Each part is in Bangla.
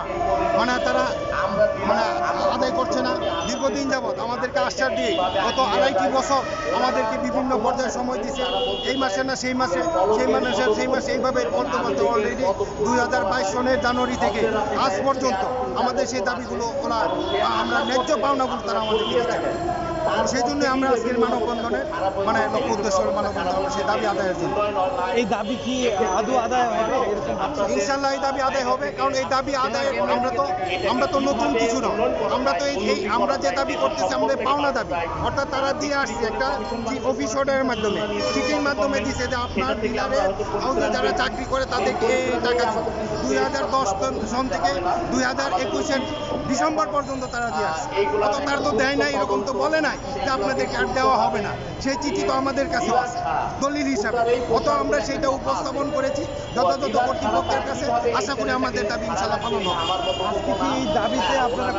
না। মানে তারা মানে আদায় করছে না। দীর্ঘদিন যাবৎ আমাদেরকে আশ্বাস দিয়ে গত আড়াইটি বছর আমাদেরকে বিভিন্ন পর্যায়ে সময় দিছে এই মাসে না সেই মাসে সেই মাসে সেই মাসে এইভাবে বলতে বলতে অলরেডি দুই হাজার বাইশ সনের জানুয়ারি থেকে আজ পর্যন্ত আমাদের সেই দাবিগুলো ওরা, আমরা ন্যায্য পাওনাগুলো তারা আমাদের দিচ্ছে না। সেই জন্য আমরা আজকের মানববন্ধনের মানে লক্ষ্য উদ্দেশ্য মানববন্ধন সেই দাবি আদায়ের জন্য। এই দাবি কি আদৌ আদায় হবে? ইনশাল্লাহ এই দাবি আদায় হবে কারণ এই দাবি আদায় আমরা তো আমরা তো নতুন কিছু না। আমরা তো এই আমরা যে দাবি করতেছি আমাদের পাওনা দাবি। অর্থাৎ তারা দিয়ে আসছে একটা অফিস অর্ডারের মাধ্যমে চিঠির মাধ্যমে দিছে যে আপনার হাউসে যারা চাকরি করে তাদেরকে এই টাকা দুই হাজার দশ সন থেকে দুই হাজার একুশের ডিসেম্বর পর্যন্ত তারা দিয়ে আসছে। অত তারা তো দেয় নাই এরকম তো বলে নাই যে আপনাদেরকে আর দেওয়া হবে না। সেই চিঠি তো আমাদের কাছে আছে দলিল হিসাবে। অত আমরা সেটা উপস্থাপন করেছি যথাযথ কর্তৃপক্ষের কাছে। আশা করি আমাদের দাবি ইনশাল্লাহ পালন হবে। আজকে কি এই দাবিতে আপনারা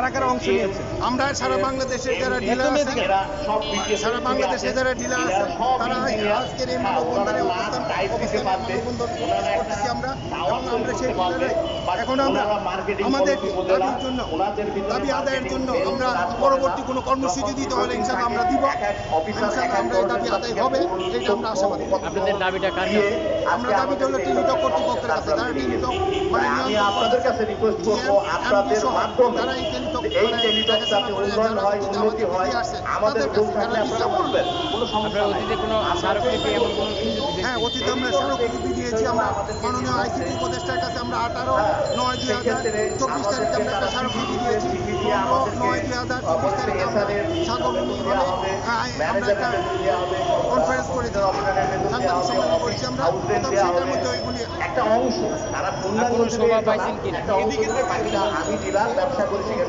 কারা কারা অংশ নিয়েছেন আমরা সারা বাংলাদেশের যারা ডিলার আছে সারা বাংলাদেশে যারা ডিলার আছে তারা আজকের এই মানববন্ধনে অবস্থান অবস্থান মানববন্ধন করতেছি আমরা এবং আমরা সেই ডিলারে এখন আমরা আমাদের দাবির জন্য দাবি আদায়ের জন্য আমরা পরবর্তী কোনো কর্মসূচি দিতে হলে ইনশাল্লাহ আমরা দিব। ইনশাল্লাহ আমরা এই দাবি আদায় হবে এটা আমরা আশাবাদী। আপনাদের দাবিটা কার আমরা দাবিটা হলো টেলিটক কর্তৃপক্ষের কাছে যারা টেলিটক মানে আমি আপনাদের কাছে রিকোয়েস্ট করব আপনাদের মাধ্যমে যারা এই এই টেলিটক যাতে উন্নয়ন হয় উন্নতি হয় আমাদের ভুল থাকলে আপনারা বলবেন? কোনো সমস্যা অতীতে কোনো স্মারকলিপি এমন কোনো হ্যাঁ অতীতে আমরা স্মারকলিপি দিয়েছি আমরা মাননীয় আইসিটি উপদেষ্টার কাছে আমরা আঠারো নয় দুই হাজার চব্বিশ তারিখে আমরা একটা স্মারকলিপি দিয়েছি নয় দুই হাজার চব্বিশ তারিখে আমরা সাগরমণি আমরা একটা কনফারেন্স করেছি সাংবাদিক সম্মেলন করেছি আমরা প্রথম সেটার মধ্যে ওইগুলি একটা অংশ তারা কোনো পাইছেন কিনা? আমি দিলাম ব্যবসা করি সেখান